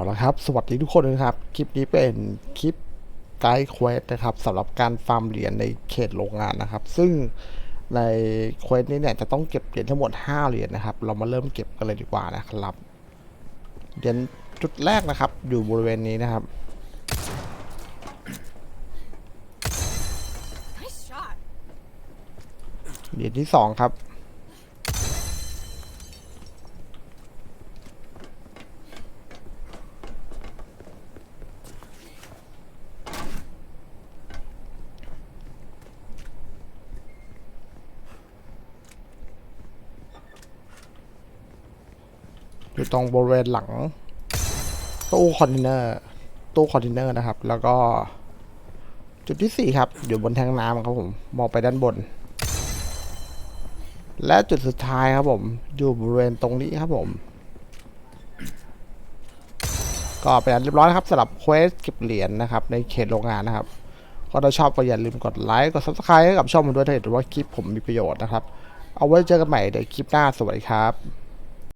เอาละครับ สวัสดีทุกคนนะครับ คลิปนี้เป็นคลิปไกด์เควสนะครับสำหรับการฟาร์มเหรียญในเขตโรงงานนะครับ ซึ่งในเควสนี้เนี่ยจะต้องเก็บเหรียญทั้งหมด 5 เหรียญนะครับ เรามาเริ่มเก็บกันเลยดีกว่านะครับ เหรียญจุดแรกนะครับ อยู่บริเวณนี้นะครับ เหรียญที่สองครับ อยู่ตรงบริเวณหลังตู้คอนเทนเนอร์ตู้คอนเทนเนอร์นะครับ แล้วก็จุดที่สี่ครับ อยู่บนแทงน้ำครับผม มองไปด้านบน และจุดสุดท้ายครับผม อยู่บริเวณตรงนี้ครับผม ก็เป็นอันเรียบร้อยนะครับสำหรับเควสเก็บเหรียญนะครับ ในเขตโรงงานนะครับ ก็ถ้าชอบก็อย่าลืมกดไลค์ กด subscribe ให้กับช่องผมด้วยถ้าเห็นว่าคลิปผมมีประโยชน์นะครับ เอาไว้เจอกันใหม่ในคลิปหน้า สวัสดีครับ